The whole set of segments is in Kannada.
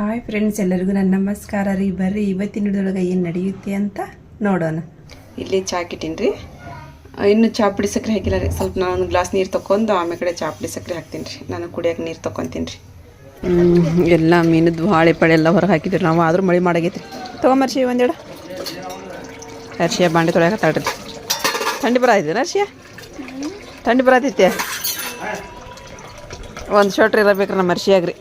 ಹಾಯ್ ಫ್ರೆಂಡ್ಸ್ ಎಲ್ಲರಿಗೂ ನನ್ನ ನಮಸ್ಕಾರ ರೀ. ಬರ್ರಿ ಇವತ್ತಿನ ಹಿಡಿದೊಳಗೆ ಏನು ನಡೆಯುತ್ತೆ ಅಂತ ನೋಡೋಣ. ಇಲ್ಲಿ ಚಾ ಕಿಟ್ಟೀನಿ ಇನ್ನು ಚಾ ಪುಡಿ ಸಕ್ಕರೆ ಹಾಕಿಲ್ಲ ರೀ. ಸ್ವಲ್ಪ ನಾನು ಒಂದು ಗ್ಲಾಸ್ ನೀರು ತೊಗೊಂಡು ಆಮೇಲೆ ಕಡೆ ಚಾ ಪುಡಿ ಸಕ್ಕರೆ ಹಾಕ್ತೀನಿ ರೀ ನಾನು ಕುಡಿಯೋಕೆ ನೀರು ತೊಗೊತೀನಿ ರೀ ಎಲ್ಲ ಮೀನದ್ದು ಹಾಳೆ ಪಳೆ ಎಲ್ಲ ಹೊರಗೆ ಹಾಕಿದ್ರಿ ನಾವು. ಆದರೂ ಮಳೆ ಮಾಡಾಗೈತ್ರಿ. ತೊಗೊಂಬರ್ಷಿ ಒಂದೆರಡು. ಹರ್ಷಿಯ ಬಾಂಡೆ ತೊಳೆಯಕತ್ತಾಳ್ರಿ ಥಂಡಿ ಇದೆ ಹರ್ಷಿಯ? ಥಂಡಿ ಬರತೈತೆ? ಒಂದು ಶರ್ಟ್ ಇರಬೇಕ್ರಿ ನಮ್ಮ ಹರ್ಷಿಯಾಗ್ರಿ.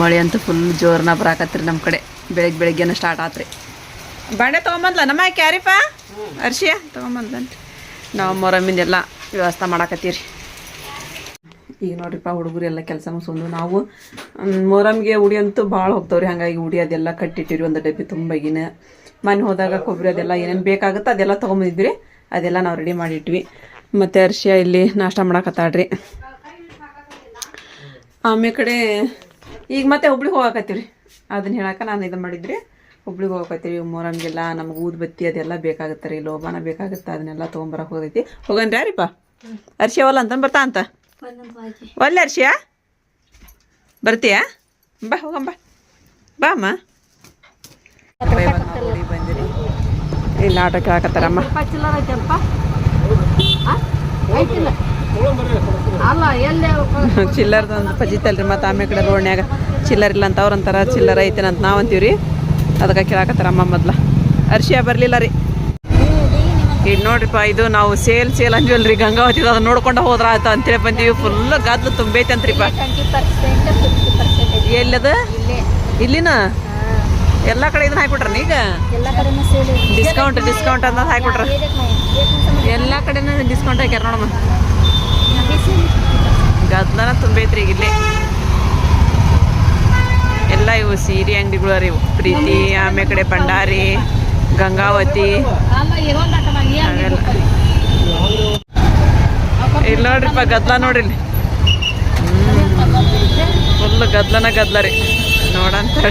ಮಳೆ ಅಂತೂ ಫುಲ್ ಜೋರ್ನ ಬರಾಕತ್ರಿ ನಮ್ಮ ಕಡೆ. ಬೆಳಗ್ಗೆ ಬೆಳಗ್ಗೆನ ಸ್ಟಾರ್ಟ್ ಆತ್ರಿ. ಬಂಡೆ ತೊಗೊಂಬಂದ್ಲ ನಮ್ಮ ಕ್ಯಾರಿಫ? ಅರ್ಶಿಯ ತೊಗೊಂಬಂದ್ಲಂತ. ನಾವು ಮೊರಮ್ಮಿಂದೆಲ್ಲ ವ್ಯವಸ್ಥೆ ಮಾಡಾಕತ್ತೀರಿ ಈಗ ನೋಡ್ರಿಪ್ಪ ಹುಡುಗರು ಎಲ್ಲ ಕೆಲಸ ಮುಗಿಸ್ಕೊಂಡು ನಾವು ಮೊರಮ್ಗೆ ಉಡಿ ಅಂತೂ ಭಾಳ ಹೋಗ್ತಾವ್ರಿ. ಹಾಗಾಗಿ ಉಡಿ ಅದೆಲ್ಲ ಕಟ್ಟಿಟ್ಟಿರಿ ಒಂದು ಡಬ್ಬಿ ತುಂಬಗಿನ ಮನೆ ಹೋದಾಗ ಕೊಬ್ಬರಿ ಅದೆಲ್ಲ ಏನೇನು ಬೇಕಾಗುತ್ತೆ ಅದೆಲ್ಲ ತೊಗೊಂಬಂದಿದ್ವಿ. ಅದೆಲ್ಲ ನಾವು ರೆಡಿ ಮಾಡಿಟ್ವಿ. ಮತ್ತು ಅರ್ಶಿಯ ಇಲ್ಲಿ ನಾಷ್ಟ ಮಾಡಾಕತ್ತಾಳ್ರಿ. ಆಮೇಲೆ ಕಡೆ ಈಗ ಮತ್ತೆ ಹುಬ್ಳಿಗೆ ರೀ ಅದನ್ನ ಹೇಳಕ್ಕೆ ನಾನು ಇದು ಮಾಡಿದ್ರಿ. ಹುಬ್ಳಿಗೆ ಹೋಗಾಕತ್ತೀವಿ ಮೊರಮ್ಗೆಲ್ಲ ನಮ್ಗೆ ಊದ್ಬತ್ತಿ ಅದೆಲ್ಲ ಬೇಕಾಗುತ್ತೆ ರೀ ಲೋಬಾನ ಬೇಕಾಗುತ್ತೆ ಅದನ್ನೆಲ್ಲ ತೊಗೊಂಬರಕ್ಕೆ ಹೋಗೈತಿ. ಹೋಗನ್ರಿ ಯಾರಿಪ್ಪ? ಅರ್ಶಿ ಒಲ್ಲ ಅಂತಂದು ಬರ್ತಾ ಅಂತ? ಒಲ್ಲೆ ಅರ್ಶಿಯ? ಬರ್ತೀಯಾ? ಬಾ ಹೋಗಂಬ ಬಾ. ಅಮ್ಮ. ಬಂದಿರಿ ಇಲ್ಲಿ ಆಟೋ ಕೇಳಕತ್ತಾರಮ್ಮ. ಅಲ್ಲ, ಎಲ್ಲೇ ಚಿಲ್ಲರ್ದ ಒಂದು ಪಜಿತಲ್ರಿ ಮತ್ತು ಆಮೇಲೆ ಕಡೆ ರೋಡ್ನ್ಯಾಗ ಚಿಲ್ಲರ್ ಇಲ್ಲ ಅಂತ ಅವ್ರ ಅಂತಾರ, ಚಿಲ್ಲರ್ ಐತೆ ಅಂತ ನಾವು ಅಂತೀವಿ ರೀ ಅದಕ್ಕೆ ಕೇಳಾಕತ್ತಾರ ಅಮ್ಮ ಮೊದ್ಲ. ಅರ್ಶಿಯ ಬರಲಿಲ್ಲ ರೀ. ಈಗ ನೋಡ್ರಿಪ್ಪ, ಇದು ನಾವು ಸೇಲ್ ಸೇಲ್ ಅಂಜಲ್ರಿ ಗಂಗಾವತಿ ಅದನ್ನ ನೋಡ್ಕೊಂಡು ಹೋದ್ರ ಆಯ್ತು ಅಂತೇಳಿ ಬಂದೀವಿ. ಫುಲ್ ಗದ್ಲು ತುಂಬೈತೆ ಅಂತ್ರಿಪ್ಪ. ಎಲ್ಲದ? ಇಲ್ಲೇ ಇಲ್ಲಿನ? ಎಲ್ಲ ಕಡೆ ಇದನ್ನ ಹಾಕ್ಬಿಟ್ರ ಈಗ? ಡಿಸ್ಕೌಂಟ್ ಡಿಸ್ಕೌಂಟ್ ಅಂತ ಹಾಕ್ಬಿಟ್ರ. ಎಲ್ಲ ಕಡೆನೂ ಡಿಸ್ಕೌಂಟ್ ಹಾಕ್ಯಾರ ನೋಡಮ್ಮ. ಗದ್ಲನ ತುಂಬೈತ್ರಿ ಇಲ್ಲಿ. ಎಲ್ಲ ಇವು ಸೀರೆ ಅಂಗಡಿಗಳು ಇವು. ಪ್ರೀತಿ ಆಮೇಲೆ ಕಡೆ ಭಂಡಾರಿ ಗಂಗಾವತಿ. ಅವೆಲ್ಲ ಇಲ್ಲಿ ನೋಡ್ರಿಪ್ಪ ಗದ್ಲ ನೋಡ್ರಿ ಇಲ್ಲಿ. ಫುಲ್ ಗದ್ಲನ ಗದ್ಲ ರೀ. ನೋಡಂತ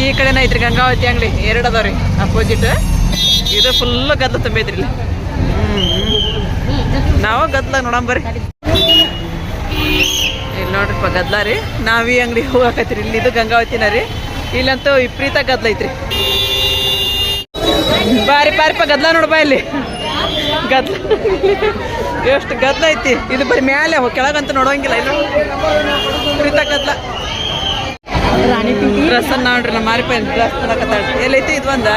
ಈ ಕಡೆನ ಐತ್ರಿ ಗಂಗಾವತಿ ಅಂಗಡಿ. ಎರಡು ಅದಾವ ರೀ ಅಪೋಸಿಟ್ ಇದು ಫುಲ್ ಗದ್ಲ ತುಂಬೈತ್ರಿ ಇಲ್ಲಿ. ನಾವು ಗದ್ಲ ನೋಡಂಬರ್ರಿ ಇಲ್ಲಿ ನೋಡ್ರಿಪ್ಪ ಗದ್ಲ ರೀ. ನಾವ್ ಈ ಅಂಗಡಿ ಹೋಗಾಕತ್ರಿ ಇಲ್ಲಿ ಇದು ಗಂಗಾವತಿನ ರೀ. ಇಲ್ಲಂತೂ ವಿಪರೀತ ಗದ್ಲ ಐತ್ರಿ. ಬಾರಿ ಬಾರಿಪ್ಪ ಗದ್ಲ ನೋಡ್ಬಾ ಇಲ್ಲಿ. ಗದ್ಲ. ಎಷ್ಟು ಗದ್ಲ ಐತಿ. ಇದು ಬರೀ ಮ್ಯಾಲೆ ಕೆಳಗಂತೂ ನೋಡೋಂಗಿಲ್ಲ ಇಲ್ಲ ವಿಪರೀತ ಗದ್ಲ. ಡ್ರೆಸ್ ನೋಡ್ರಿ ನಮ್ಮ ಮಾರಿಪ ಡ್ರೆಸ್ ಎಲ್ಲೈತಿ ಇದು ಒಂದ?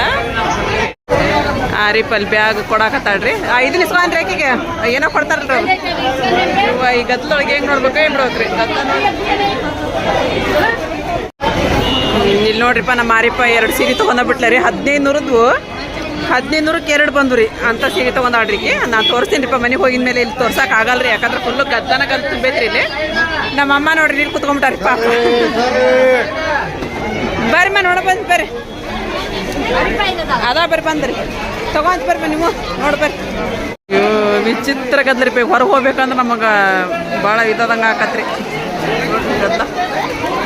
ಆರಿಪಲ್ ಬ್ಯಾಗ್ ಕೊಡಾಕತ್ತಾಳ್ರಿ. ಐದು ನಿಮಿಷ ಅಂದ್ರೆ ಆಕಿಗೆ ಏನೋ ಕೊಡ್ತಾರಲ್ರಿ ಅವ್ರು. ಈ ಗದ್ಲೊಳಗೆ ಹೆಂಗ್ ನೋಡ್ಬೇಕು ಏನ್ ನೋಡ್ರಿ ಇಲ್ಲಿ ನೋಡ್ರಿಪ್ಪ, ನಮ್ಮ ಆರಿಪ್ಪ ಎರಡು ಸೀರೆ ತೊಗೊಂಡ ಬಿಟ್ಲ ರೀ ಹದಿನೈದು ನೂರದ್ದು ಹದಿನೈದು ನೂರಕ್ಕೆ ಎರಡು ಬಂದು ರೀ. ಅಂತ ಸೀರೆ ತೊಗೊಂಡಾಡ್ರಿಗೆ ನಾನು ತೋರಿಸ್ತೀನಿ ರೀಪ್ಪ ಮನೆಗೆ ಹೋಗಿದ ಮೇಲೆ ಇಲ್ಲಿ ತೋರ್ಸಕ್ಕೆ ಆಗಲ್ರಿ. ಯಾಕಂದ್ರೆ ಫುಲ್ಲು ಗದ್ದನ ಗದ್ದು ತುಂಬೈತ್ರಿ ಇಲ್ಲಿ. ನಮ್ಮ ಅಮ್ಮ ನೋಡ್ರಿ, ಇಲ್ಲಿ ಕುತ್ಕೊಂಡ್ಬಿಟ್ಟಾರಿಪ್ಪ ಬರ್ರಿ ಮ ನೋಡ ಬಂದ್ ಬರ್ರಿ. ಅದ ಬರ್ರಿ ಬಂದ್ರಿ. ತಗೊಂತ ಬರ್ರಿ ನೀವು ನೋಡಿ ಬರ್ರಿ ಅಯ್ಯೋ, ವಿಚಿತ್ರ ಗದ್ಲ ಪೇ ಹೊರಗೆ ಹೋಗ್ಬೇಕಂದ್ರೆ ನಮಗೆ ಭಾಳ ಇದಾದಂಗೆ ಆಕತ್ರಿ. ಗದ್ದ.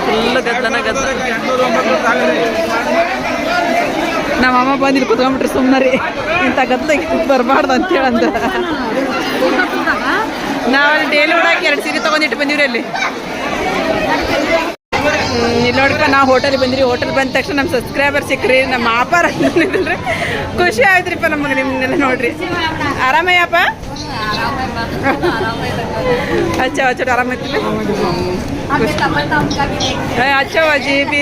ಫುಲ್ ಗದ್ದನ ಗದ್ದ. ನಮ್ಮ ಅಮ್ಮ ಬಂದಿಲ್ಲ ಕುತ್ಕೊಂಡ್ಬಿಟ್ರಿ ಸುಮ್ಮನೆ ರೀ ಇಂಥ ಗದ್ದ ಬರಬಾರ್ದು ಅಂತೇಳಿ ಅಂದ ನಾವಲ್ಲಿ ಡೇಲಿ ಓಡಾಕಿ ಎರಡು ಸೀರೆ ತೊಗೊಂಡಿಟ್ಟು ಬಂದಿವ್ರಿ ಅಲ್ಲಿ. ಹ್ಮ್, ನಾ ಹೋಟೆಲ್ ಬಂದ್ರಿ ಹೋಟೆಲ್ ಬಂದ ತಕ್ಷಣ ನಮ್ಮ ಸಬ್ಸ್ಕ್ರೈಬರ್ ಸಿಕ್ಕ್ರಿ. ನಮ್ಮ ಆಪಾರ ಖುಷಿ ಆಯ್ತ್ರಿಪ್ಪ ನಮಗೆ ನಿಮ್ಮನ್ನೆಲ್ಲ ನೋಡ್ರಿ. ಆರಾಮಯ್ಯಪ್ಪ? ಅಚ್ಚ ಅಚ್ಚ ಆರಾಮೈತಿಲ್ಲ ಅಚ್ಚವ ಬಿ.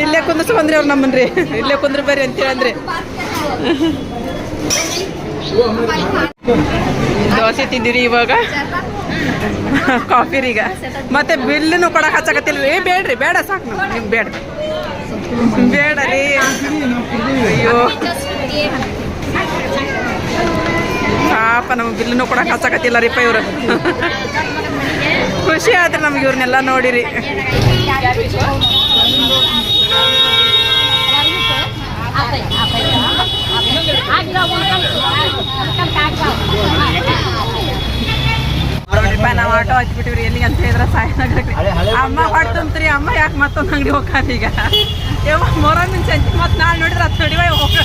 ಇಲ್ಲೇ ಬಂದ್ರಿ ಅವ್ರು ನಮ್ಮನ್ರಿ. ಇಲ್ಲೇ ಕುಂದ್ರ ಬರ್ರಿ ಅಂತೇಳಿ ಅಂದ್ರೆ. ದೋಸೆ ತಿಂದಿರಿ ಇವಾಗ? ಕಾಫಿ ಈಗ ಮತ್ತೆ ಬಿಲ್ಲನ್ನು ಕೊಡಕ್ ಹಚ್ಚಕತ್ತಿಲ್ಲ ಏ, ಬೇಡ್ರಿ, ಬೇಡ, ಸಾಕು. ನಿಮ್ಗೆ ಬೇಡ. ಬೇಡ ರೀ. ಅಯ್ಯೋ. ಪಾಪ, ನಮ್ಗೆ ಬಿಲ್ಲನ್ನು ಕೊಡಕ್ ಹಚ್ಚಕತ್ತಿಲ್ಲ ರೀಪ ಇವರು. ಖುಷಿ ಆದ್ರೆ ನಮ್ಗೆ ಇವ್ರನ್ನೆಲ್ಲ ನೋಡಿರಿ. ನೋಡ್ರಿಪ್ಪ ನಾವು ಆಟೋ ಹಚ್ಬಿಟ್ಟಿವ್ರಿ ಎಲ್ಲಿಗೆ ಅಂತ ಹೇಳಿದ್ರೆ ಸಾಯನಗರಕ್ಕೆ ಅಮ್ಮ ಹೊಟ್ಟು ತುಂಬ್ತ್ರಿ ಅಮ್ಮ ಯಾಕೆ ಮತ್ತೊಂದು ಅಂಗಡಿ ಹೋಗ್ತಾರೆ ಈಗ? ಯಾವ ಮೊರಮಿನ ಸಂಜೆ ಮತ್ತೆ ನಾಳೆ ನೋಡಿದ್ರೆ ಹತ್ತು ನಡಿವ ಹೋಗೋಣ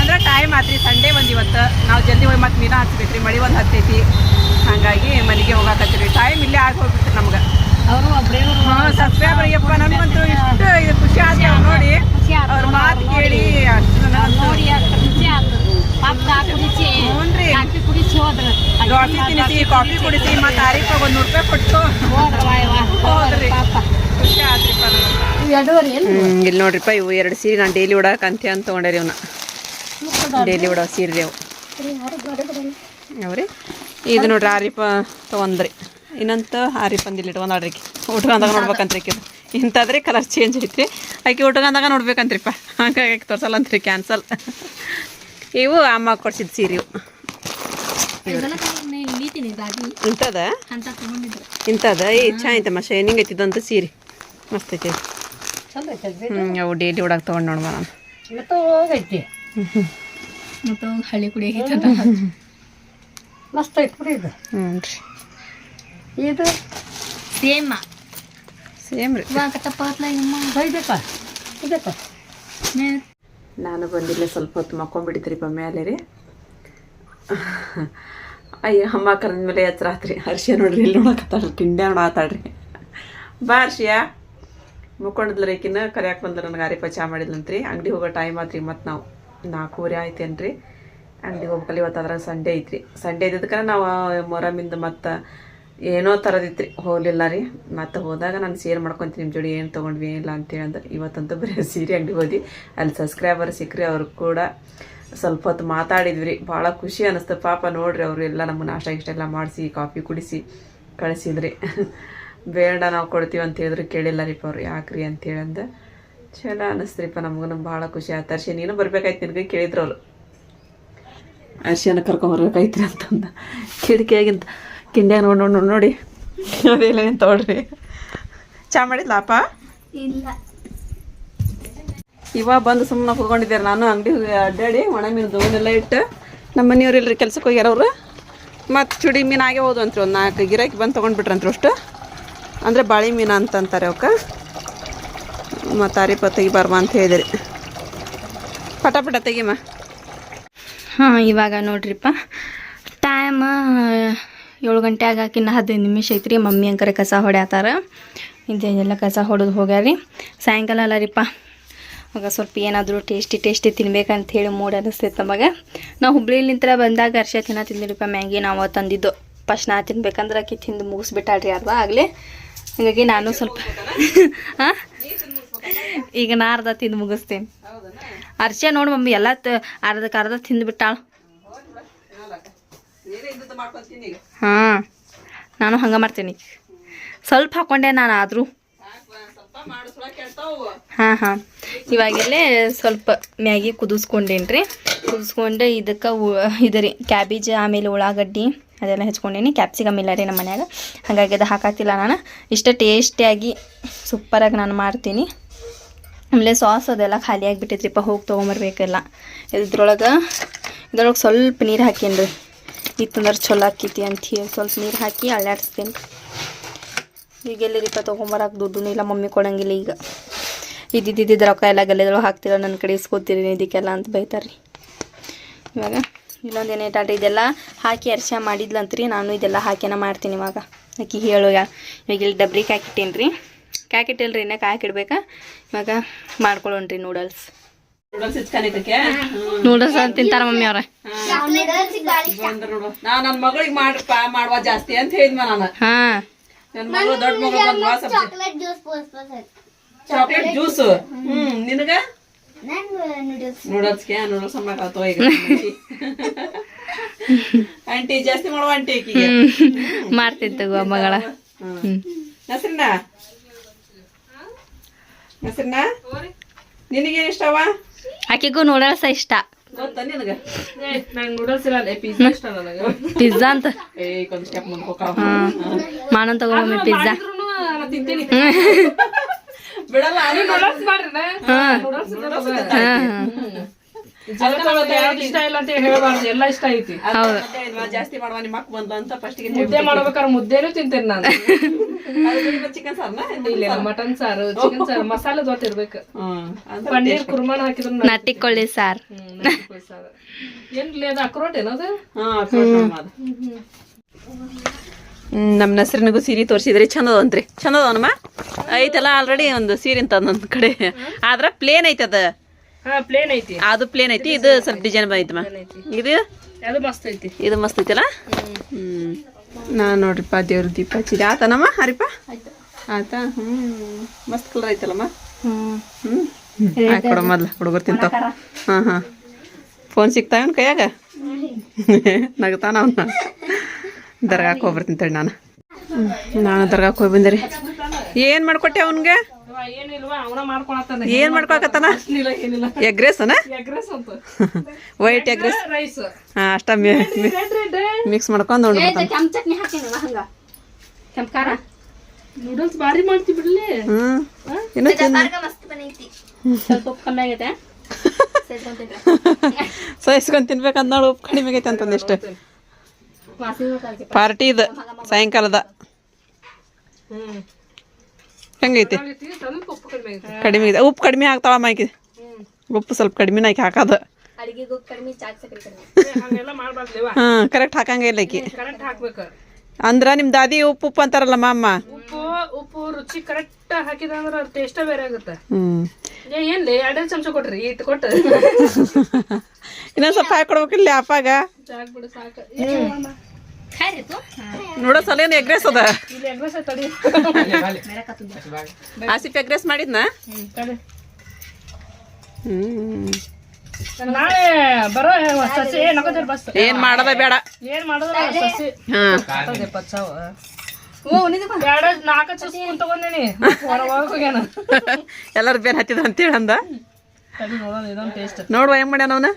ಅಂದ್ರೆ ಟೈಮ್ ಆತ್ರಿ ಸಂಡೇ ಬಂದು ಇವತ್ತು. ನಾವು ಜಲ್ದಿ ಹೋಗಿ ಮತ್ತೆ ಮೀನಾ ಹಚ್ಬೇಕ್ರಿ ಮಳಿ ಒಂದು ಹತ್ತೈತಿ. ಹಾಗಾಗಿ ಮನೆಗೆ ಹೋಗಾಕತ್ತೀರಿ ಟೈಮ್ ಇಲ್ಲೇ ಆಗಿ ಹೋಗ್ಬಿಟ್ರಿ ನಮ್ಗೆ. ಯಪ್ಪ ನನ್ಗಂತೂ ಇಷ್ಟು ಇದು ಖುಷಿ ಆಯ್ತು ನೋಡಿ. ಅವ್ರ ನೋಡು, ಮಾತು ಕೇಳಿ ನೋಡಿ. ಅಷ್ಟು ನನಗಂತೂ ದೋಸೆ ತಿನ್ನಿಸಿ ಕಾಫಿ ಕುಡಿಸಿ ಮತ್ತೆ ತಾರೀಫಾಗ ಒಂದು ನೂರು ರೂಪಾಯಿ ಕೊಟ್ಟು. ಹೋದ್ರ ಇಲ್ಲಿ ನೋಡ್ರಿಪ್ಪ ಇವು ಎರಡು ಸೀರೆ ನಾನು ಡೈಲಿ ಉಡಕ್ಕೆ ಅಂತೆ ಅಂತ ತೊಗೊಂಡೇರಿ ಇವನ್ನ ಡೈಲಿ ಉಡೋ ಸೀರೆ ರೀ ಅವು. ಅವ್ರಿ ಇದು ನೋಡ್ರಿ ಆರಿಪ ತೊಗೊಂಡ್ರಿ. ಇನ್ನಂತ ಆರಿಪ ಅಂದಿಲ್ಲ ಇಟ್ಕೊಂಡಾಡ್ರಿ ಉಟ್ಕೊಂಡಾಗ ನೋಡ್ಬೇಕಂತ್ರಿ ಆಕಿದು ಇಂಥದ್ರಿ ಕಲರ್ ಚೇಂಜ್ ಐತ್ರಿ. ಆಕೆ ಉಟ್ಕೊಂಡಾಗ ನೋಡ್ಬೇಕಂತ್ರಿಪ್ಪ. ಹಂಗಾಗಿ ತೋರ್ಸಲ್ಲ ಅಂತ್ರಿ ಕ್ಯಾನ್ಸಲ್ ಇವು ಅಮ್ಮ ಕೊಡ್ಸಿದ ಸೀರೆ ಇಂಥದ? ಅಂತ ತಗೊಂಡಿದ್ರು. ಇಂಥದ? ಏ ಚೆನ್ನಾಗೈತಮ್ಮ ಶೈನಿಂಗ್ ಐತಿ ಇದಂತ ಸೀರೆ. ಮಸ್ತ್ ಐತಿ. ಹ್ಞೂ ಅವು ಡೇಲಿ ಉಡಕ್ಕೆ ತೊಗೊಂಡು ನೋಡ್ಮ ನಾನು ಹಳ್ಳಿ ಕುಡಿ ಮಸ್ತ್ ಐತಿ ಕುಡಿ ಇದು. ಹ್ಞೂ ರೀ. ಇದು? ಸೇಮ್. ಸೇಮ್ ರೀ. ಇದಪ್ಪ ಇದಪ್ಪ ನಾನು ಬಂದಿಲ್ಲ ಸ್ವಲ್ಪ ಹೊತ್ತು ಮಕ್ಕೊಂಡ್ಬಿಟ್ಟಿದ್ರಿಪ್ಪ ಮೇಲೆ ರೀ. ಅಯ್ಯ, ಅಮ್ಮ ಕರೆದ ಮೇಲೆ ಎಚ್ಚರ ಆತ್ರಿ. ಹರ್ಷಿಯ ನೋಡ್ರಿ, ಇಲ್ಲಿ ನೋಡಕತ್ತಾಳ್ರಿ ಕಿಂಡ್ಯ ನೋಡತ್ತಾಳ್ರಿ ಬಾ ಹರ್ಷಿಯ. ಮುಕ್ಕೊಂಡಿದ್ಲ ಈಕಿನ ಕರ್ಯಾಕ್ ಬಂದ್ರೆ ನನಗೆ ಆರಿಪ ಚಾ ಮಾಡಿದ್ಲಂತ್ರಿ. ಅಂಗಡಿ ಹೋಗೋ ಟೈಮ್ ಆತ್ರಿ ಮತ್ತು ನಾವು ನಾಲ್ಕೂವರೆ ಆಯ್ತೇನ್ರಿ. ಅಂಗಡಿ ಹೋಗ್ಬೇಕಲ್ಲ ಇವತ್ತು ಅದ್ರಾಗ ಸಂಡೇ ಐತ್ರಿ. ಸಂಡೇ ಇದ್ದದಕ್ಕೆ ನಾವು ಮೊರಮಿಂದ ಮತ್ತು ಏನೋ ಥರದಿತ್ರಿ ಹೋಗಲಿಲ್ಲ ರೀ. ಮತ್ತು ಹೋದಾಗ ನಾನು ಶೇರ್ ಮಾಡ್ಕೊತೀನಿ ನಿಮ್ಮ ಜೋಡಿ ಏನು ತೊಗೊಂಡ್ವಿ ಇಲ್ಲ ಅಂತೇಳಿ ಅಂದ್ರೆ ಇವತ್ತಂತೂ ಬರೀ ಸೀರೆ ಅಂಗಡಿ ಹೋದಿ ಅಲ್ಲಿ ಸಬ್ಸ್ಕ್ರೈಬರ್ ಸಿಕ್ಕರಿ, ಅವ್ರು ಕೂಡ ಸ್ವಲ್ಪ ಹೊತ್ತು ಮಾತಾಡಿದ್ವಿ. ರೀ ಭಾಳ ಖುಷಿ ಅನ್ನಿಸ್ತು ಪಾಪ ನೋಡ್ರಿ ಅವರು ಎಲ್ಲ ನಮ್ಮ ನಾಷ್ಟ ಇಷ್ಟ ಎಲ್ಲ ಮಾಡಿಸಿ ಕಾಫಿ ಕುಡಿಸಿ, ಕಳಿಸಿದ್ರಿ. ಬೇಡ ನಾವು ಕೊಡ್ತೀವಿ ಅಂತ ಹೇಳಿದ್ರು, ಕೇಳಿಲ್ಲ ರೀ ಅವ್ರು. ಯಾಕ್ರಿ ಅಂದ ಚಲೋ ಅನ್ನಿಸ್ತ್ರಿಪ್ಪ ನಮಗೂ. ಭಾಳ ಖುಷಿ ಆಯ್ತು ಅರ್ಶಿ ನೀನು ಬರ್ಬೇಕಾಯ್ತು ನಿನಗೆ? ಕೇಳಿದ್ರು ಅವರು. ಅರ್ಶಿಯನ್ನ ಕರ್ಕೊಂಬರ್ಬೇಕಾಯ್ತ್ರಿ ಅಂತಂದ. ಕಿಟಕಿಯಾಗಿಂತ ಕಿಂಡ್ಯಾಗ ನೋಡಿ ನೋಡಿ ನೋಡಿ ನೋಡಿ. ಏನು ನಿಂತವಳ್ರಿ ಚಾ ಮಾಡಿದ್ಲಾಪ ಇಲ್ಲ. ಇವಾಗ ಬಂದು ಸುಮ್ಮನೆ ಕುತ್ಕೊಂಡಿದ್ದಾರೆ ನಾನು ಅಂಗಡಿ ಅಡ್ಡಾಡಿ ಒಣ ಮೀನು ದೋನೆಲ್ಲ ಇಟ್ಟು ನಮ್ಮ ಮನೆಯವ್ರು ಇಲ್ರಿ ಕೆಲ್ಸಕ್ಕೆ ಹೋಗ್ಯಾರ ಅವರು. ಮತ್ತು ಚುಡಿ ಮೀನು ಆಗೇ ಹೋದು ಅಂತ್ರಿ ಒಂದು ನಾಲ್ಕು ಗಿರಾಕಿ ಬಂದು ತೊಗೊಂಡ್ಬಿಟ್ರಂತ್ರಿ ಅಷ್ಟು. ಅಂದರೆ ಬಾಳೆ ಮೀನು ಅಂತಂತಾರೆ ಅವಕ್ಕೆ. ಮತ್ತು ಅರಿಪ ತೆಗಿಬಾರ್ಮ ಅಂತ ಹೇಳಿದ್ರಿ. ಪಟ ಪಟ ತೆಗಿಮ್ಮ ಹಾಂ ಇವಾಗ ನೋಡ್ರಿಪ್ಪ. ಟೈಮ್ ಏಳು ಗಂಟೆ ಆಗಾಕಿನ್ನ ಹದಿನೈದು ನಿಮಿಷ ಐತ್ರಿ. ಮಮ್ಮಿ ಅಂಕರೆ ಕಸ ಹೊಡ್ಯಾತಾರ. ಇದೆಲ್ಲ ಕಸ ಹೊಡೆದು ಹೋಗ್ಯಾರಿ. ಸಾಯಂಕಾಲ ಅಲ್ಲ ರೀಪ್ಪ ಆಗ ಸ್ವಲ್ಪ ಏನಾದರೂ ಟೇಸ್ಟಿ ಟೇಸ್ಟಿ ತಿನ್ಬೇಕಂತ ಹೇಳಿ ಮೂಡ್ ಅನಿಸ್ತೈತೆ ನಮಗೆ. ನಾವು ಹುಬ್ಳಿಲಿಂತ್ರ ಬಂದಾಗ ಅರ್ಶ ತಿನ್ನ ತಿಂದಿರಿಪ್ಪ ಮ್ಯಾಗಿ ನಾವು ತಂದಿದ್ದು. ಫಸ್ಟ್ ನಾ ತಿನ್ಬೇಕಂದ್ರೆ ಆಕಿ ತಿಂದು ಮುಗಿಸ್ಬಿಟ್ಟಾಳ್ರಿ ಅಲ್ವಾ ಆಗಲೇ. ಹಾಗಾಗಿ ನಾನು ಸ್ವಲ್ಪ ಹಾಂ ಈಗ ನಾ ಅರ್ಧ ತಿಂದು ಮುಗಿಸ್ತೀನಿ. ಅರ್ಶ ನೋಡು ಮಮ್ಮಿ, ಎಲ್ಲ ಅರ್ಧಕ್ಕೆ ಅರ್ಧ ತಿಂದ್ಬಿಟ್ಟಾಳ. ಹಾಂ, ನಾನು ಹಂಗೆ ಮಾಡ್ತೀನಿ. ಸ್ವಲ್ಪ ಹಾಕೊಂಡೆ ನಾನು ಆದರೂ ಹಾಂ ಹಾಂ. ಇವಾಗೆಲ್ಲೇ ಸ್ವಲ್ಪ ಮ್ಯಾಗಿ ಕುದಿಸ್ಕೊಂಡೇನ್ರಿ. ಕುದಿಸ್ಕೊಂಡೆ ಇದಕ್ಕೆ ಇದು ರೀ, ಕ್ಯಾಬೇಜ್, ಆಮೇಲೆ ಉಳ್ಳಾಗಡ್ಡಿ ಅದೆಲ್ಲ ಹೆಚ್ಕೊಂಡೇನಿ. ಕ್ಯಾಪ್ಸಿಕಮ್ ಇಲ್ಲ ರೀ ನಮ್ಮ ಮನ್ಯಾಗ. ಹಾಗಾಗಿ ಅದು ಹಾಕತ್ತಿಲ್ಲ ನಾನು. ಇಷ್ಟ ಟೇಸ್ಟಿಯಾಗಿ ಸೂಪರಾಗಿ ನಾನು ಮಾಡ್ತೀನಿ. ಆಮೇಲೆ ಸಾಸ್ ಅದೆಲ್ಲ ಖಾಲಿ ಆಗಿಬಿಟ್ಟೈತ್ರಿಪ್ಪ ಹೋಗಿ ತೊಗೊಂಬರ್ಬೇಕೆಲ್ಲ. ಇದ್ರೊಳಗೆ ಇದ್ರೊಳಗೆ ಸ್ವಲ್ಪ ನೀರು ಹಾಕೀನಿ ಇತ್ತಂದ್ರೆ ಚಲೋ ಆಕೈತಿ ಅಂತ ಹೇಳಿ ಸ್ವಲ್ಪ ನೀರು ಹಾಕಿ ಅಳ್ಳಾಡಿಸ್ತೀನಿ ಈಗ ಎಲ್ಲರಿಪ್ಪ ತೊಗೊಂಬರಕ್ಕೆ ದುಡ್ಡು ಇಲ್ಲ, ಮಮ್ಮಿ ಕೊಡಂಗಿಲ್ಲ ಈಗ. ಇದ್ದಿದ್ದಿದ್ದ ರೊಕ್ಕ ಎಲ್ಲ ಗಲ್ಲೆದೊಳಗೆ ಹಾಕ್ತಿರ ನನ್ನ ಕಡೆ ಇಸ್ಕೊತೀರಿ ಇದಕ್ಕೆಲ್ಲ ಅಂತ ಬೈತಾರೆ. ರೀ ಇವಾಗ ಇನ್ನೊಂದು ಏನೇಟಾಟ ಇದೆಲ್ಲ ಹಾಕಿ ಅರ್ಶ ಮಾಡಿದ್ಲಂತ್ರಿ, ನಾನು ಇದೆಲ್ಲ ಹಾಕಿನ ಮಾಡ್ತೀನಿ ಇವಾಗ. ಆಕಿ ಹೇಳು ಇವಾಗ ಇಲ್ಲಿ ಡಬ್ರಿಗೆ ಹಾಕಿಟ್ಟೇನಿ ರೀ ಇನ್ನೂ ಕಾಕಿಡ್ಬೇಕಾ ಇವಾಗ ಮಾಡ್ಕೊಳ್ಳೋಣ್ರಿ ನೂಡಲ್ಸ್ ನೂಡಲ್ಸ್ ತಿಂತಾರ ಮಮ್ಮಿ ಅವ್ರ. ನಾ ನನ್ನ ಮಗಳಿಗೆ ಮಾಡ್ರಪ್ಪ ಮಾಡುವ ಜಾಸ್ತಿ ಅಂತ ಹೇಳಿದ್ಮ ನಾನು. ನನ್ ನನ್ನ ಮಗಳು ದೊಡ್ಡ ಮಗಳು ಬಂದ್ವಾ ಚಾಕ್ಲೇಟ್ ಜ್ಯೂಸ್ ಹ್ಮ್ ನಿನಗ? ನೂಡಲ್ಸ್ಗೆ ನೂಡಲ್ಸ್ ಮಾಡಾಕತ್ತವ ಈಗ ಆಂಟಿ. ಜಾಸ್ತಿ ಮಾಡುವ ಆಂಟಿ ಈಕಿಗೆ? ಮಾಡ್ತೀನಿ ತಗೋ ಮಗಳ. ಹೆಸರಿನ ಹೆಸರಿನ ನಿನಗೇನ್ ಇಷ್ಟವ? ಆಕೆಗೂ ನೂಡಲ್ಸ್ ಇಷ್ಟ. ಪಿಜ್ಜಾ ಇಷ್ಟ ನನಗೆ. ಪಿಜ್ಜಾ ಅಂತ? ಏ ಕೊಂದ್ ಸ್ಟೆಪ್ ಮುಂದೆ ಹೋಗಾವ ಮಾಡೋನ್ ತಗೋ ಮಮ್ಮಿ ಪಿಜ್ಜಾ ಬಿಡಲ್ಲ ಇಷ್ಟ ಇಲ್ಲ. ಅಂತ ಹೇಳ್ಬಾರ್ದು ಎಲ್ಲ ಇಷ್ಟ ಐತಿ. ಹೌದು ಜಾಸ್ತಿ ಮಾಡುವ ನಿಮ್ಮ ಅಕ್ಕ ಬಂದು ಅಂತ ಫಸ್ಟಿಗೆ ಮುದ್ದೆ ಮಾಡ್ಬೇಕಾದ್ರೆ ಮುದ್ದೆನೂ ತಿಂತೇನೆ ನಾನು. ಚಿಕನ್ ಸಾರ್ನ? ಇಲ್ಲ ಮಟನ್ ಸಾರು? ಚಿಕನ್ ಸಾರು ಮಸಾಲೆ ದೋಸೆ ಇರ್ಬೇಕು. ಹ್ಮ್ ಪನ್ನೀರ್ ಕುರ್ಮಾನ ಹಾಕಿದ್ರು ನಟ್ಟಿಕೊಳ್ಳಿ ಸಾರ್. ಸಾರು. ಏನ್ಲಿ ಅದು ಅಕ್ರೋಟ್ ಏನದು ನಮ್ಮ ನಸ್ರಿನಿಗೂ ಸೀರೆ ತೋರಿಸಿದ್ರಿ ಚಂದ ಅದಂತ್ರಿ ಚಂದ ಅದನಮ್ಮ ಐತಲ್ಲ ಆಲ್ರೆಡಿ ಒಂದು ಸೀರೆ ಒಂದ್ ಕಡೆ. ಆದ್ರ ಪ್ಲೇನ್ ಐತೆ ಅದ ಪ್ಲೇನ್ ಐತಿ. ಅದು ಪ್ಲೇನ್ ಐತಿ ಇದು ಸ್ವಲ್ಪ ಡಿಸೈನ್ ಬಂದೈತಮ್ಮ. ಇದು? ಅದು ಮಸ್ತ್ ಐತಿ. ಇದು ಮಸ್ತ್ ಐತಲ್ಲ? ಹ್ಮ್. ನಾ ನೋಡ್ರಿಪ್ಪ ದೇವ್ರ ದೀಪ ಹಚ್ಚಿದೆ. ಆತನಮ್ಮ ಹರಿಪ? ಆತ ಹ್ಮ್. ಮಸ್ತ್ ಕಲರ್ ಐತಲ್ಲಮ್ಮ? ಹ್ಮ್. ಕೊಡ ಮೊದ್ಲು ಹುಡುಗರು ತಿಂತಾವ. ಹಾಂ ಹಾಂ. ಫೋನ್ ಸಿಗ್ತಾವ ಅವ್ನ ಕೈಯಾಗ? ನಗತಾನ ಅವನ್ನ ದರ್ಗಾಕ್ಕೆ ಹೋಗ್ಬರ್ತೀನಿ ತಡಿ ನಾನು. ನಾನು ದರ್ಗಾಕ್ಕೆ ಹೋಗಿ ಬಂದೆ ರೀ. ಏನು ಮಾಡ್ಕೊಟ್ಟೆ ಅವನ್ಗೆ? ಏನ್ ಮಾಡ್ಕೊಳಕತ್ತಾನ? ಎಗ್ ಎಗ್ರೆಸ್ ವೈಟ್ ಎಗ್ ರೈಸ್ ಅಷ್ಟೇ ಅಷ್ಟ ಮಿಕ್ಸ್ ಮಾಡ್ಕೊಂಡು ನೂಡಲ್ಸ್ ಬಾರಿ ಮಾಡ್ತಿ ಬಿಡ್ಲಿ. ಸಹಿಸ್ಕೊಂಡು ತಿನ್ಬೇಕಂತ ನೋಡಿ ಉಪ್ಪು ಕಡಿಮೆ ಆಗೈತೆ ಅಂತಂದಿಷ್ಟು ಇಷ್ಟ. ಪಾರ್ಟಿ ಇದು ಸಾಯಂಕಾಲದ. ಹ್ಮ್. ಹೆಂಗೈತಿ? ಆಗೈತಿ ಸ್ವಲ್ಪ ಉಪ್ಪು ಕಡಿಮೆ ಇದೆ. ಉಪ್ಪು ಕಡಿಮೆ ಆಗ್ತಾವ ಮೈಕಿ ಉಪ್ಪು ಸ್ವಲ್ಪ ಕಡಿಮೆ ಹಾಕಿ ಹಾಕೋದು ಹಾಂ ಕರೆಕ್ಟ್ ಹಾಕಂಗಿಲ್ಲ ಆಕಿ. ಕರೆಕ್ಟ್ ಹಾಕ್ಬೇಕು. ಅಂದ್ರ ನಿಮ್ಮ ದಾದಿ ಉಪ್ಪು ಉಪ್ಪು ಅಂತಾರಲ್ಲ ಮಾಮ್ಮ ಉಪ್ಪು ಉಪ್ಪು ರುಚಿ ಕರೆಕ್ಟ್ ಹಾಕಿದ ಅಂದ್ರೆ ಅದ್ರ ಬೇರೆ ಆಗುತ್ತೆ. ಹ್ಞೂ ಏ ಏನ್ಲಿ ಎರಡೆರಡು ಚಮಚ ಕೊಟ್ರಿ ಇಟ್ಟು ಕೊಟ್ಟು. ಇನ್ನೊಂದು ಸ್ವಲ್ಪ ಹಾಕಿ ಕೊಡ್ಬೇಕಿಲ್ಲ ಅಪ್ಪಾಗ? ಬಿಡು ಸಾಕು. ನೋಡೋ ಸಲ ಏನು ಎಗ್ರೆಸ್ ಅದ ಆಸಿಫ್ ಎಗ್ರೆಸ್ ಮಾಡಿದ್ನ? ಏನ್ ತಡಿ. ಹ್ಞೂ ನಾಳೆ ಬರೋ ಸಸಿ. ನಗೋದಿಲ್ಲ ಬಸ್. ಏನು ಮಾಡೋದ ಬೇಡ. ಏನ್ ಎಲ್ಲರೂ ಬೇರೆ ಹತ್ತಿದ ಅಂತೇಳಿ ಅಂದ? ತಡಿ ನೋಡೋಣ ಇದೊಂದು ಟೇಸ್ಟ್ ನೋಡುವ ಹೆಂಗ್ ಮಾಡ್ಯಾನ ಅವನ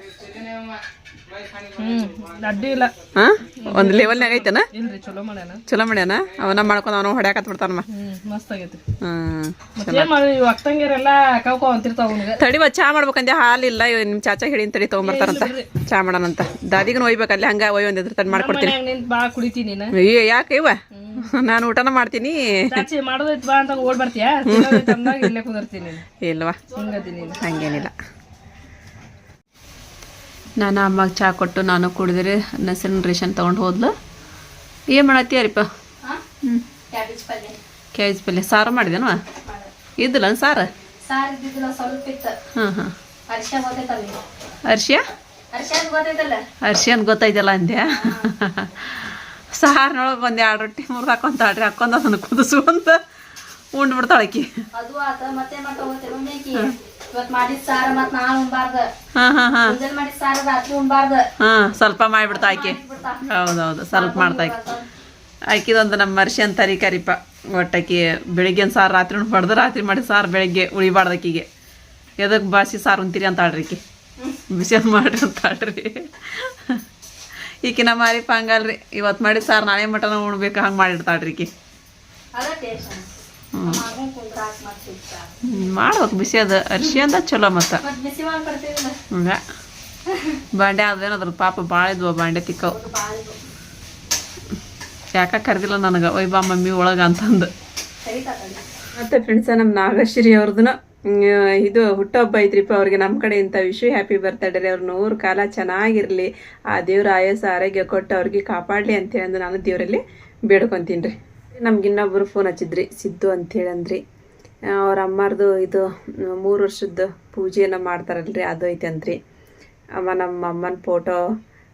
ಹಾಂ? ಒಂದು ಲೆವೆಲ್ನಾಗ ಐತೆನ? ಇಲ್ರಿ ಚಲೋ ಮಾಡ್ಯಾನ ಅವನ ಮಾಡ್ಕೊಂಡು ಅವನ ಹೊಡ್ಯಾಕತ್ ಬಿಡ್ತಾನಮ್ಮ ತಡಿವ ಚಾ ಮಾಡ್ಬೇಕಂದೆ ಹಾಲಿಲ್ಲ ಇವ್ ನಿಮ್ ಚಾಚಾ ಹೇಳಿ ತಡಿ ತಗೊಂಬರ್ತಾರಂತ. ಚಾ ಮಾಡೋಣಂತ. ದಾದಿಗೂ ಒಯ್ಬೇಕಲ್ಲಿ ಹಂಗ ಒಯ್ ಒಂದಿದ್ರ ತಡಿ ಮಾಡ್ಕೊಡ್ತೀನಿ. ಯಾಕೆ ಇವ ನಾನು ಊಟನ ಮಾಡ್ತೀನಿ. ಇಲ್ವಾ? ಮಾಡೋದೈತ್ ಬಾ ಅಂತ ಓಡ್ ಬರ್ತೀಯಾ ತಿನ್ನೋದೈತ್ ಅಂದಾಗ ಇಲ್ಲೇ ಕುಂದಿರ್ತೀನಿ ನೀನು ಇಲ್ವಾ ಹಿಂಗದಿ ನೀನು ಹಂಗೇನಿಲ್ಲ ನಾನು ಅಮ್ಮಗೆ ಚಹಾ ಕೊಟ್ಟು ನಾನು ಕುಡಿದ್ರೆ ನಸಿರಿನ ರೇಷನ್ ತೊಗೊಂಡು ಹೋದ್ಲು. ಏನು ಮಾಡತ್ತೀಯಾರಿಪ್ಪ ಹ್ಞೂ ಕ್ಯಾಬೇಜ್ ಪಲ್ಯ. ಸಾರು ಮಾಡಿದೇನು? ಇದ್ದಿಲ್ಲ ಸಾರು? ಹಾಂ ಹಾಂ. ಅರ್ಶಿಯ? ಅರಿಶ ಗೊತ್ತೈತಲ್ಲ? ಅರ್ಶಿ ಅಂತ ಗೊತ್ತೈತಲ್ಲ ಅಂದ್ಯಾ? ಸಾರಿನೊಳಗೆ ಒಂದು ಎರಡು ರೊಟ್ಟಿ ಮೂರು ಹಾಕೊಂತಾಳ್ರಿ ಹಾಕೊಂಡು ಅದನ್ನು ಕುದಿಸ್ಕೊಂತ ಉಂಡು ಮಾಡಿದ ಸಾರ ಮತ್ ನಾಳೆ ಉಣ್ಬಾರ್ದ. ಹಾಂ ಹಾಂ ಹಾಂ. ಮುಂಜಾನೆ ಮಾಡಿದ ಸಾರ ರಾತ್ರಿ ಉಣ್ಬಾರ್ದ. ಹಾಂ ಸ್ವಲ್ಪ ಮಾಡಿಬಿಡ್ತಾ ಆಕಿ. ಹೌದೌದು ಸ್ವಲ್ಪ ಮಾಡ್ತಾ ಆಕಿ. ಆಕಿದೊಂದು ನಮ್ಮ ಮರ್ಷಿ ಅಂತಾರಿ ಕರಿಪ. ಒಟ್ಟಾಕಿ ಬೆಳಿಗ್ಗೆ ಸಾರು ರಾತ್ರಿ ಹೊಡೆದು ರಾತ್ರಿ ಮಾಡಿ ಸಾರು ಬೆಳಿಗ್ಗೆ ಉಳಿಬಾರ್ದು ಆಕಿಗೆ. ಎದಕ್ಕೆ ಬಾಸಿ ಸಾರು ಉಂತೀರಿ ಅಂತಾಳ್ರಿ ಆಕಿ ಬಿಸಿ ಮಾಡ್ರಿ ಅಂತಾಳ್ರಿ. ಈಕಿ ನಮ್ಮ ಮಾರಿಪ ಹಂಗಲ್ರಿ. ಇವತ್ತು ಮಾಡಿ ಸಾರು ನಾಳೆ ಮಟನ ಉಣ್ಬೇಕು ಹಂಗೆ ಮಾಡಿಡ್ತಾಳ್ರಿ ಈಕಿ. ಮಾಡ್ಬೇಕು ಬಿಸಿ ಅದ. ಅರ್ಶಿ ಅಂದ ಚಲೋ ಮತ್ತು. ಹಂಗ. ಬಾಂಡೆ ಅದೇನದ್ರ ಪಾಪ ಭಾಳ ಇದ್ವು ಬಾಂಡೆ ತಿಕ್ಕವ್. ಯಾಕ ಕರೆದಿಲ್ಲ ನನಗೆ? ಒಯ್ ಬಾ ಮಮ್ಮಿ ಒಳಗೆ ಅಂತಂದು. ಮತ್ತೆ ಫ್ರೆಂಡ್ಸ ನಮ್ಮ ನಾಗಶ್ರೀ ಅವ್ರದ್ದು ಇದು ಹುಟ್ಟುಹಬ್ಬ ಐತ್ರಿಪ್ಪ ಅವ್ರಿಗೆ ನಮ್ಮ ಕಡೆ ಇಂಥ ವಿಶ್ವ ಹ್ಯಾಪಿ ಬರ್ತಾಡ್ರಿ ರೀ. ಅವ್ರ ನೂರು ಕಾಲ ಚೆನ್ನಾಗಿರಲಿ. ಆ ದೇವ್ರ ಆಯಾಸ ಆರೋಗ್ಯ ಕೊಟ್ಟು ಅವ್ರಿಗೆ ಕಾಪಾಡಲಿ ಅಂತೇಳಿ ಅಂದು ನಾನು ದೇವರಲ್ಲಿ ಬೇಡ್ಕೊತೀನಿ ರೀ. ನಮ್ಗೆ ಇನ್ನೊಬ್ಬರು ಫೋನ್ ಹಚ್ಚಿದ್ರಿ, ಸಿದ್ದು ಅಂತೇಳಿ ಅಂದ್ರಿ. ಅವ್ರ ಅಮ್ಮಾರ್ದು ಇದು, ಮೂರು ವರ್ಷದ ಪೂಜೆಯನ್ನು ಮಾಡ್ತಾರಲ್ರಿ, ಅದು ಐತೆ ಅಂದ್ರಿ. ಅಮ್ಮ ನಮ್ಮ ಅಮ್ಮನ ಫೋಟೋ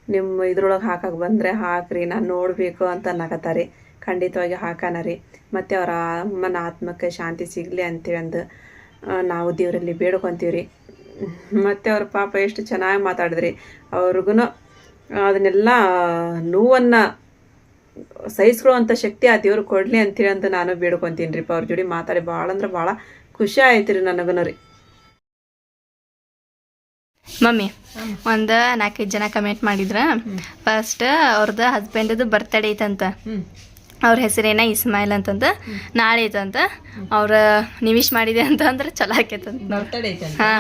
ನಿಮ್ಮ ಇದ್ರೊಳಗೆ ಹಾಕಕ್ಕೆ ಬಂದರೆ ಹಾಕ್ರಿ, ನಾನು ನೋಡಬೇಕು ಅಂತ ನಗತಾರೆ ಖಂಡಿತವಾಗಿ ಹಾಕಾನ ರೀ. ಮತ್ತು ಅವರ ಅಮ್ಮನ ಆತ್ಮಕ್ಕೆ ಶಾಂತಿ ಸಿಗಲಿ ಅಂತೇಳಿ ಅಂದು ನಾವು ದೇವರಲ್ಲಿ ಬೇಡ್ಕೊತೀವಿ ರೀ ಮತ್ತು ಅವ್ರ ಪಾಪ ಎಷ್ಟು ಚೆನ್ನಾಗಿ ಮಾತಾಡಿದ್ರಿ. ಅವ್ರಿಗೂ ಅದನ್ನೆಲ್ಲ ನೋವನ್ನು ಸಹಿಸ್ಕೊಳ್ಳುವಂಥ ಶಕ್ತಿ ಆ ದೇವ್ರು ಕೊಡಲಿ ಅಂತೀರಿ ಅಂತ ನಾನು ಬೇಡ್ಕೊತೀನಿ ರೀಪ್ಪ ಅವ್ರ ಜೋಡಿ ಮಾತಾಡಿ ಭಾಳ ಅಂದ್ರೆ ಭಾಳ ಖುಷಿ ಆಯ್ತು ರೀ ನನಗೂ ರೀ. ಮಮ್ಮಿ ಒಂದು ನಾಲ್ಕೈದು ಜನ ಕಮೆಂಟ್ ಮಾಡಿದ್ರ. ಫಸ್ಟ್ ಅವ್ರದ್ದು ಹಸ್ಬೆಂಡದು ಬರ್ತಡೇ ಐತಂತ. ಅವ್ರ ಹೆಸರೇನ ಇಸ್ಮಾಯಿಲ್ ಅಂತಂದ. ನಾಳೆ ಐತಂತ. ಅವ್ರ ನಿಮಿಷ್ ವಿಶ್ ಮಾಡಿದೆ ಅಂತ ಅಂದ್ರೆ ಚಲೋ ಆಕೈತಂತ ಬರ್ತಡೇ ಹಾ.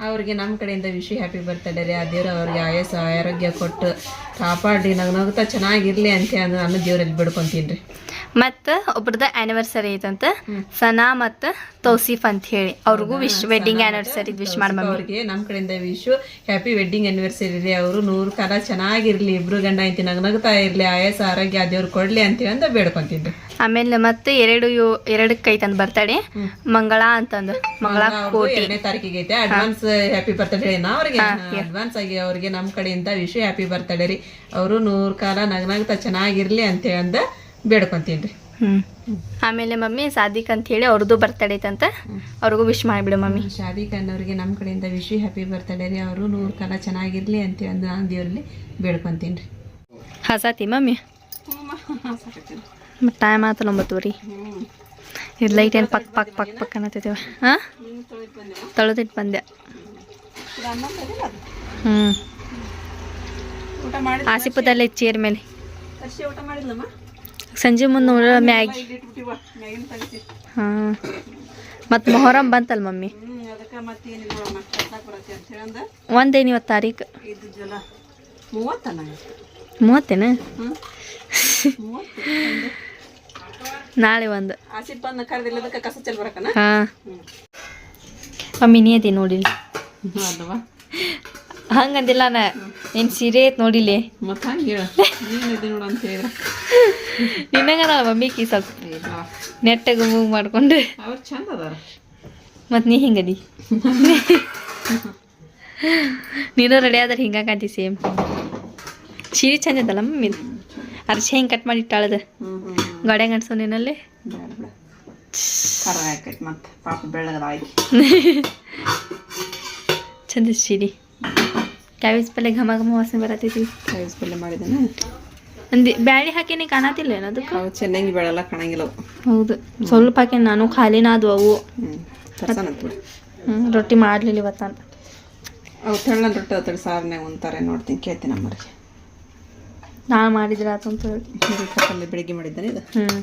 ಅವ್ರಿಗೆ ನಮ್ಮ ಕಡೆಯಿಂದ ವಿಶ್ ಹ್ಯಾಪಿ ಬರ್ತಡೇ ರೀ. ಆ ದೇವ್ರು ಅವ್ರಿಗೆ ಆಯಸ್ಸ, ಆರೋಗ್ಯ ಕೊಟ್ಟು ಕಾಪಾಡಿ ನಗು ನಗುತ್ತಾ ಚೆನ್ನಾಗಿರಲಿ ಅಂತ ನಾನು ದೇವರಲ್ಲಿ ಬಿಡ್ಕೊಂತೀನಿ ರೀ. ಮತ್ತು ಒಬ್ರದ ಆನಿವರ್ಸರಿ ಐತಂತ. ಸನಾ ಮತ್ತು ತೌಸೀಫ್ ಅಂತ ಹೇಳಿ ಅವ್ರಿಗೂ ವಿಶ್ ವೆಡ್ಡಿಂಗ್ ಆನಿವರ್ಸರಿ ವಿಶ್ ಮಾಡಿ ನಮ್ ಅವ್ರಿಗೆ ನಮ್ಮ ಕಡೆಯಿಂದ ವಿಶು ಹ್ಯಾಪಿ ವೆಡ್ಡಿಂಗ್ ಆನಿವರ್ಸರಿ ರೀ ಅವರು. ನೂರು ಕಾಲ ಚೆನ್ನಾಗಿರ್ಲಿ. ಇಬ್ರು ಗಂಡ ಐತಿ ನಗ್ನಗ್ತಾ ಇರ್ಲಿ. ಆಯಾಸ ಆರೋಗ್ಯ ಅದೇವ್ರು ಕೊಡ್ಲಿ ಅಂತೀವಿ ಅಂತ ಬೇಡ್ಕೊಂತಿದ್ದೆ ಆಮೇಲೆ ಮತ್ತೆ ಎರಡು ಯೋ ಎರಡಕ್ಕೆ ಐತಂತ ಬರ್ತಡೆ. ಮಂಗಳ ಅಂತಂದು. ಮಂಗಳ ಕೋಟಿ. ಎರಡನೇ ತಾರೀಕಿಗೆ ಐತೆ. ಅಡ್ವಾನ್ಸ್ ಹ್ಯಾಪಿ ಬರ್ತಡೇ ನಾ ಅವ್ರಿಗೆ ಅಡ್ವಾನ್ಸ್ ಆಗಿ ಅವ್ರಿಗೆ ನಮ್ಮ ಕಡೆಯಿಂದ ವಿಶು ಹ್ಯಾಪಿ ಬರ್ತಡೇ ರೀ. ಅವರು ನೂರು ಕಾಲ ನಗ್ನಗ್ತಾ ಚೆನ್ನಾಗಿರ್ಲಿ ಅಂತ ಅಂದ ಬೇಡ್ಕೊಂತೀನಿ ರೀ ಹ್ಞೂ ಆಮೇಲೆ ಮಮ್ಮಿ ಸಾದಿಕ್ ಅಂತ ಹೇಳಿ ಅವ್ರದ್ದು ಬರ್ತಡೇ ಐತಂತ ಅವ್ರಿಗೂ ವಿಶ್ ಮಾಡಿಬಿಡು ಮಮ್ಮಿ. ಶಾದಿ ಅನ್ನೋರಿಗೆ ನಮ್ಮ ಕಡೆಯಿಂದ ವಿಶ್ ಹ್ಯಾಪಿ ಬರ್ತಡೇ ರೀ. ಅವರು ನೂರು ಕಾಲ ಚೆನ್ನಾಗಿರಲಿ ಅಂತ ಅಂದು ನಾನು ದೇವ್ರಲ್ಲಿ ಬೇಡ್ಕೊಂತೀನಿ ರೀ ಹಸಾತಿ ಮಮ್ಮಿ? ಮತ್ತು ಟೈಮ್ ಆತಲ್ಲ ಒಂಬತ್ತುವರಿ. ಇದು ಲೈಟ್ ಏನು ಪಕ್ ಪಕ್ ಪಕ್ ಪಕ್ ಅನ್ನತ್ತಿದ್ದೇವ ಹಾಂ ತೊಳೆದಿಟ್ಟು ಬಂದೆ. ಹ್ಞೂ ಆಸಿಪದಲ್ಲೇ ಚೇರ್ ಮೇಲೆ. ಊಟ ಮಾಡಿದ್ಲಮ್ಮ? ಸಂಜೆ ಮುಂದೆ ನೋಡ ಮ್ಯಾಗಿ. ಹಾಂ. ಮತ್ತು ಮೊಹರಂ ಬಂತಲ್ಲ ಮಮ್ಮಿ? ಒಂದೇನು ಇವತ್ತು ತಾರೀಕು ಮೂವತ್ತೇನ? ನಾಳೆ ಒಂದು. ಹಾಂ. ಮಮ್ಮಿ ನೀ ಅದೇ ನೋಡಿಲ್ಲ ಹಂಗಂದಿಲ್ಲ ನಾ. ನಿನ್ನ ಸೀರೆ ಐತೆ ನೋಡಿಲಿ ಮತ್ತೆ ಹಂಗೆ ಹೇಳ. ನೀನು ನೋಡು ಅಂತ ನಿನ್ನಂಗದ ಮಮ್ಮಿಕಿ ಸ್ವಲ್ಪ ನೆಟ್ಟಾಗ ಮೂವ್ ಮಾಡ್ಕೊಂಡು ಅವ್ರು ಚಂದ ಅದಾರ. ಮತ್ತು ನೀ ಹಿಂಗದಿ. ನೀನು ರೆಡಿ ಆದ್ರೆ ಹಿಂಗ ಕಾಂತಿ ಸೇಮ್ ಸೀರೆ ಚಂದ ಅದಲ್ಲ ಮಮ್ಮಿ ಅರ್ಶಿ ಹೆಂಗೆ ಕಟ್ ಮಾಡಿ ಇಟ್ಟಾಳದ ಹ್ಞೂ ಹ್ಞೂ ಗಾಡೆ ಗಂಡ್ಸೋ ನಿನ್ನಲ್ಲಿ? ಬೇಡ ಬೇಡ. ಖರ ಆಕೈತಿ ಮತ್ತೆ. ಪಾಪ ಆಯ್ತು. ಚಂದ ಸೀರೆ. ಕ್ಯಾಬೇಜ್ ಪಲ್ಲೆ ಘಮ ಘಮ ವಾಸನೆ ಬರತೈತಿ. ಕಾಯಿಸ್ ಪಲ್ಲೆ ಮಾಡಿದನ ಅಂದಿ ಬ್ಯಾಳಿ ಹಾಕೇನೆ ಕಾಣತಿಲ್ಲ ಏನು ಅದಕ್ಕೆ? ಅವು ಚೆನ್ನಾಗಿ ಬೆಳಲ್ಲ ಕಾಣಂಗಿಲ್ಲ ಹೌದು. ಸ್ವಲ್ಪ ಹಾಕಿ ನಾನು ಖಾಲಿನ ಅದು ಅವು. ರೊಟ್ಟಿ ಮಾಡ್ಲಿಲ್ಲ ಇವತ್ತಂತ ಅವು ತೆಳ್ಳನ ರೊಟ್ಟಿ ಅತ್ತಡ ಸಾರನ್ಯಾಗ ಉಂತಾರೆ ನೋಡ್ತೀನಿ ಕೇಳ್ತೀನಿ ಅಮ್ಮರಿಗೆ. ನಾ ಮಾಡಿದ್ರೆ ಆತಂತ ಹೇಳಿ. ಬೆಳಿಗ್ಗೆ ಮಾಡಿದ್ದಾನೆ ಇದು. ಹ್ಞೂ